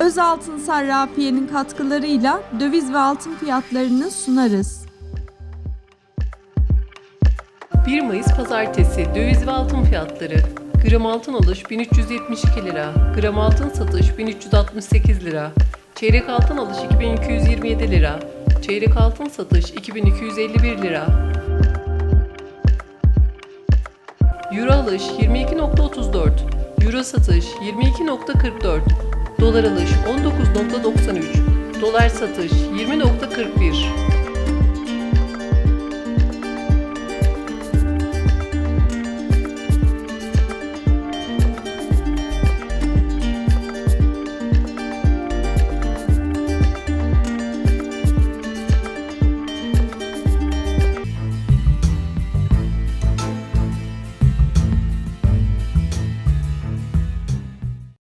Özaltın Sarrafiye'nin katkılarıyla döviz ve altın fiyatlarını sunarız. 1 Mayıs Pazartesi döviz ve altın fiyatları gram altın alış 1372 lira, gram altın satış 1368 lira, çeyrek altın alış 2227 lira, çeyrek altın satış 2251 lira. Euro alış 22.34, Euro satış 22.44, Dolar alış 19.93, Dolar satış 20.41.